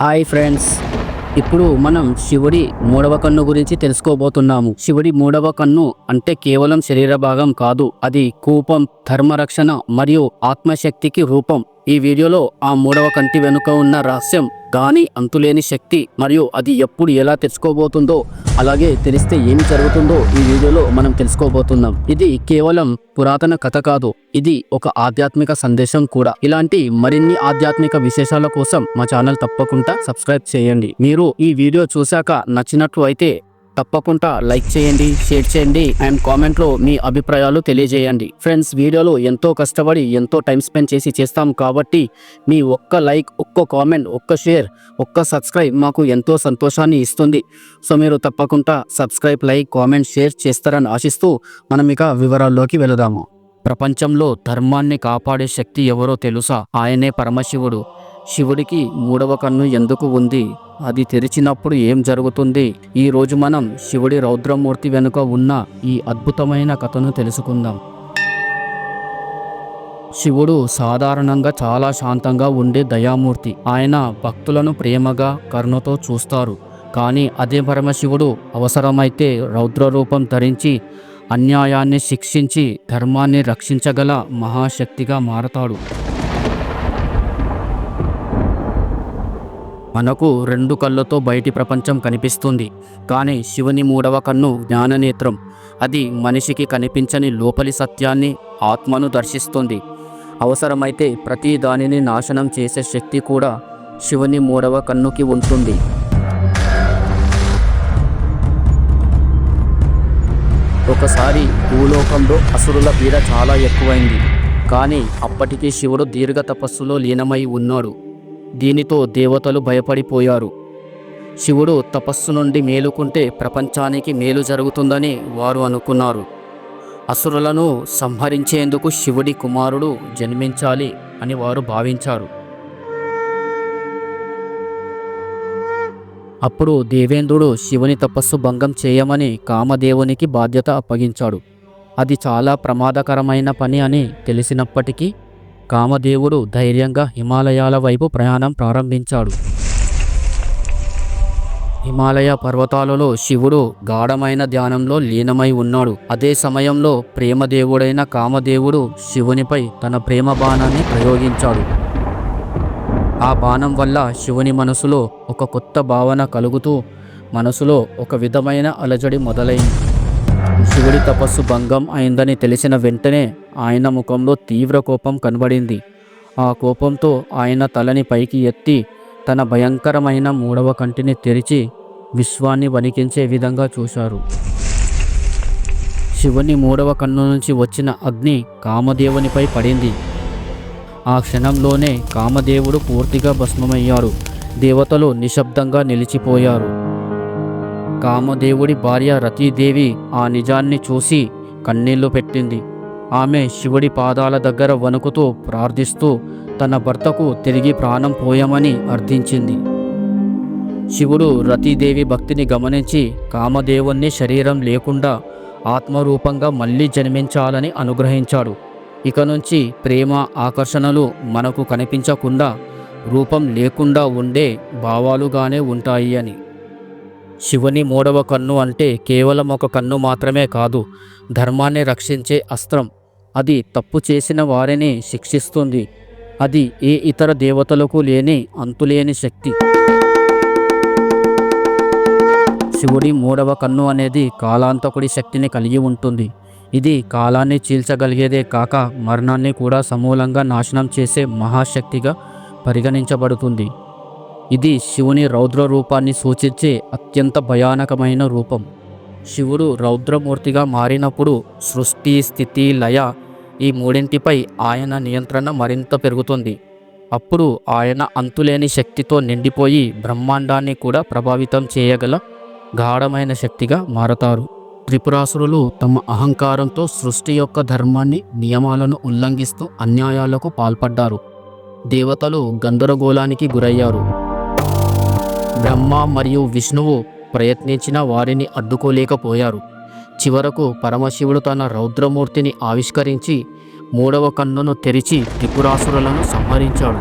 Hi friends. ఇప్పుడు మనం శివుడి మూడవ కన్ను గురించి తెలుసుకోబోతున్నాము. శివుడి మూడవ కన్ను అంటే కేవలం శరీర భాగం కాదు అది కూపం ధర్మరక్షణ మరియు ఆత్మశక్తికి రూపం. ఈ వీడియోలో ఆ మూడవ కంటి వెనుక ఉన్న రహస్యం గాని అంతులేని శక్తి మరియు అది ఎప్పుడు ఎలా తెచ్చుకోబోతుందో అలాగే తెలిస్తే ఏమి జరుగుతుందో ఈ వీడియోలో మనం తెలుసుకోబోతున్నాం. ఇది కేవలం పురాతన కథ కాదు ఇది ఒక ఆధ్యాత్మిక సందేశం కూడా. ఇలాంటి మరిన్ని ఆధ్యాత్మిక విశేషాల కోసం మా ఛానల్ తప్పకుండా సబ్స్క్రైబ్ చేయండి. మీరు ఈ వీడియో చూశాక నచ్చినట్లు అయితే తప్పకుండా లైక్ చేయండి షేర్ చేయండి అండ్ కామెంట్లో మీ అభిప్రాయాలు తెలియజేయండి. ఫ్రెండ్స్ వీడియోలో ఎంతో కష్టపడి ఎంతో టైం స్పెండ్ చేసి చేస్తాం కాబట్టి మీ ఒక్క లైక్ ఒక్క కామెంట్ ఒక్క షేర్ ఒక్క సబ్స్క్రైబ్ మాకు ఎంతో సంతోషాన్ని ఇస్తుంది. సో మీరు తప్పకుండా సబ్స్క్రైబ్ లైక్ కామెంట్ షేర్ చేస్తారని ఆశిస్తూ మనం ఇక వివరాల్లోకి వెళదాము. ప్రపంచంలో ధర్మాన్ని కాపాడే శక్తి ఎవరో తెలుసా? ఆయనే పరమశివుడు. శివుడికి మూడవ కన్ను ఎందుకు ఉంది? అది తెరిచినప్పుడు ఏం జరుగుతుంది? ఈ రోజు మనం శివుడి రౌద్రమూర్తి వెనుక ఉన్న ఈ అద్భుతమైన కథను తెలుసుకుందాం. శివుడు సాధారణంగా చాలా శాంతంగా ఉండే దయామూర్తి. ఆయన భక్తులను ప్రేమగా కరుణతో చూస్తారు. కానీ అదే పరమశివుడు అవసరమైతే రౌద్ర రూపం ధరించి అన్యాయాన్ని శిక్షించి ధర్మాన్ని రక్షించగల మహాశక్తిగా మారతాడు. మనకు రెండు కళ్ళతో బయటి ప్రపంచం కనిపిస్తుంది. కానీ శివుని మూడవ కన్ను జ్ఞాననేత్రం. అది మనిషికి కనిపించని లోపలి సత్యాన్ని ఆత్మను దర్శిస్తుంది. అవసరమైతే ప్రతి దానిని నాశనం చేసే శక్తి కూడా శివుని మూడవ కన్నుకి ఉంటుంది. ఒకసారి భూలోకంలో అసురుల పీడ చాలా ఎక్కువైంది. కానీ అప్పటికీ శివుడు దీర్ఘ తపస్సులో లీనమై ఉన్నాడు. దీనితో దేవతలు భయపడిపోయారు. శివుడు తపస్సు నుండి మేలుకుంటే ప్రపంచానికి మేలు జరుగుతుందని వారు అనుకున్నారు. అసురులను సంహరించేందుకు శివుడి కుమారుడు జన్మించాలి అని వారు భావించారు. అప్పుడు దేవేంద్రుడు శివుని తపస్సు భంగం చేయమని కామదేవునికి బాధ్యత అప్పగించాడు. అది చాలా ప్రమాదకరమైన పని అని తెలిసినప్పటికీ కామదేవుడు ధైర్యంగా హిమాలయాల వైపు ప్రయాణం ప్రారంభించాడు. హిమాలయ పర్వతాలలో శివుడు గాఢమైన ధ్యానంలో లీనమై ఉన్నాడు. అదే సమయంలో ప్రేమదేవుడైన కామదేవుడు శివునిపై తన ప్రేమ బాణాన్ని ప్రయోగించాడు. ఆ బాణం వల్ల శివుని మనసులో ఒక కొత్త భావన కలుగుతూ మనసులో ఒక విధమైన అలజడి మొదలైంది. శివుడి తపస్సు భంగం అయిందని తెలిసిన వెంటనే ఆయన ముఖంలో తీవ్ర కోపం కనబడింది. ఆ కోపంతో ఆయన తలని పైకి ఎత్తి తన భయంకరమైన మూడవ కంటిని తెరిచి విశ్వాన్ని వణికించే విధంగా చూశారు. శివుని మూడవ కన్ను నుంచి వచ్చిన అగ్ని కామదేవునిపై పడింది. ఆ క్షణంలోనే కామదేవుడు పూర్తిగా భస్మమయ్యారు. దేవతలు నిశ్శబ్దంగా నిలిచిపోయారు. కామదేవుడి భార్య రతీదేవి ఆ నిజాన్ని చూసి కన్నీళ్ళు పెట్టింది. ఆమె శివుడి పాదాల దగ్గర వణుకుతూ ప్రార్థిస్తూ తన భర్తకు తిరిగి ప్రాణం పోయామని అర్థించింది. శివుడు రతీదేవి భక్తిని గమనించి కామదేవుణ్ణి శరీరం లేకుండా ఆత్మరూపంగా మళ్ళీ జన్మించాలని అనుగ్రహించాడు. ఇక నుంచి ప్రేమ ఆకర్షణలు మనకు కనిపించకుండా రూపం లేకుండా ఉండే భావాలుగానే ఉంటాయి అని. శివుని మూడవ కన్ను అంటే కేవలం ఒక కన్ను మాత్రమే కాదు ధర్మాన్ని రక్షించే అస్త్రం. అది తప్పు చేసిన వారిని శిక్షిస్తుంది. అది ఏ ఇతర దేవతలకు లేని అంతులేని శక్తి. శివుడి మూడవ కన్ను అనేది కాలాంతకుడి శక్తిని కలిగి ఉంటుంది. ఇది కాలాన్ని చీల్చగలిగేదే కాక మరణాన్ని కూడా సమూలంగా నాశనం చేసే మహాశక్తిగా పరిగణించబడుతుంది. ఇది శివుని రౌద్ర రూపాన్ని సూచించే అత్యంత భయానకమైన రూపం. శివుడు రౌద్రమూర్తిగా మారినప్పుడు సృష్టి స్థితి లయ ఈ మూడింటిపై ఆయన నియంత్రణ మరింత పెరుగుతుంది. అప్పుడు ఆయన అంతులేని శక్తితో నిండిపోయి బ్రహ్మాండాన్ని కూడా ప్రభావితం చేయగల గాఢమైన శక్తిగా మారతారు. త్రిపురాసురులు తమ అహంకారంతో సృష్టి యొక్క ధర్మాన్ని నియమాలను ఉల్లంఘిస్తూ అన్యాయాలకు పాల్పడ్డారు. దేవతలు గందరగోళానికి గురయ్యారు. బ్రహ్మ మరియు విష్ణువు ప్రయత్నించిన వారిని అడ్డుకోలేకపోయారు. చివరకు పరమశివుడు తన రౌద్రమూర్తిని ఆవిష్కరించి మూడవ కన్నును తెరిచి త్రిపురాసురులను సంహరించాడు.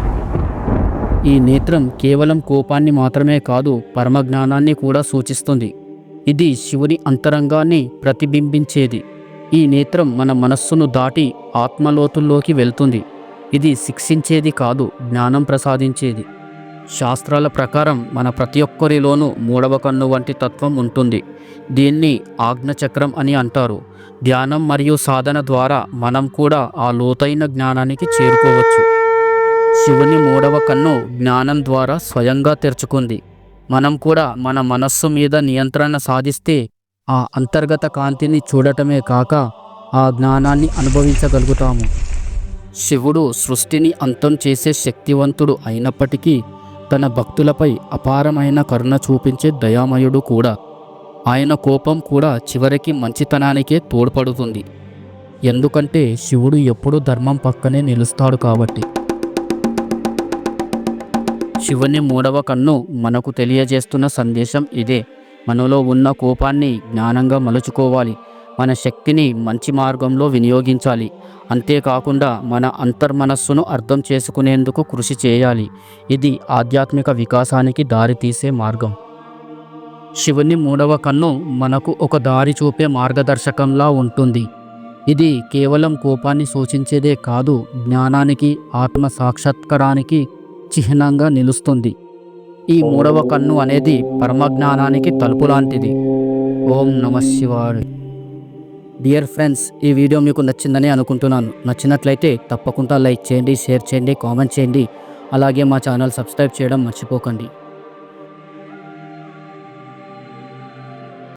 ఈ నేత్రం కేవలం కోపాన్ని మాత్రమే కాదు పరమజ్ఞానాన్ని కూడా సూచిస్తుంది. ఇది శివుని అంతరంగాన్ని ప్రతిబింబించేది. ఈ నేత్రం మన మనస్సును దాటి ఆత్మలోతుల్లోకి వెళ్తుంది. ఇది శిక్షించేది కాదు జ్ఞానం ప్రసాదించేది. శాస్త్రాల ప్రకారం మన ప్రతి ఒక్కరిలోనూ మూడవ కన్ను వంటి తత్వం ఉంటుంది. దీన్ని ఆజ్ఞచక్రం అని అంటారు. ధ్యానం మరియు సాధన ద్వారా మనం కూడా ఆ లోతైన జ్ఞానానికి చేరుకోవచ్చు. శివుని మూడవ కన్ను జ్ఞానం ద్వారా స్వయంగా తెరుచుకుంది. మనం కూడా మన మనస్సు మీద నియంత్రణ సాధిస్తే ఆ అంతర్గత కాంతిని చూడటమే కాక ఆ జ్ఞానాన్ని అనుభవించగలుగుతాము. శివుడు సృష్టిని అంతం చేసే శక్తివంతుడు అయినప్పటికీ తన భక్తులపై అపారమైన కరుణ చూపించే దయామయుడు కూడా. ఆయన కోపం కూడా చివరికి మంచితనానికే తోడ్పడుతుంది. ఎందుకంటే శివుడు ఎప్పుడూ ధర్మం పక్కనే నిలుస్తాడు కాబట్టి. శివుని మూడవ కన్ను మనకు తెలియజేస్తున్న సందేశం ఇదే. మనలో ఉన్న కోపాన్ని జ్ఞానంగా మలుచుకోవాలి. మన శక్తిని మంచి మార్గంలో వినియోగించాలి. అంతేకాకుండా మన అంతర్మనస్సును అర్థం చేసుకునేందుకు కృషి చేయాలి. ఇది ఆధ్యాత్మిక వికాసానికి దారితీసే మార్గం. శివుని మూడవ కన్ను మనకు ఒక దారి చూపే మార్గదర్శకంలా ఉంటుంది. ఇది కేవలం కోపాన్ని సూచించేదే కాదు జ్ఞానానికి ఆత్మ సాక్షాత్కారానికి చిహ్నంగా నిలుస్తుంది. ఈ మూడవ కన్ను అనేది పరమజ్ఞానానికి తలుపు లాంటిది. ఓం నమ శివాయ. డియర్ ఫ్రెండ్స్ ఈ వీడియో మీకు నచ్చిందని అనుకుంటున్నాను. నచ్చినట్లయితే తప్పకుండా లైక్ చేయండి షేర్ చేయండి కామెంట్ చేయండి. అలాగే మా ఛానల్ సబ్స్క్రైబ్ చేయడం మర్చిపోకండి.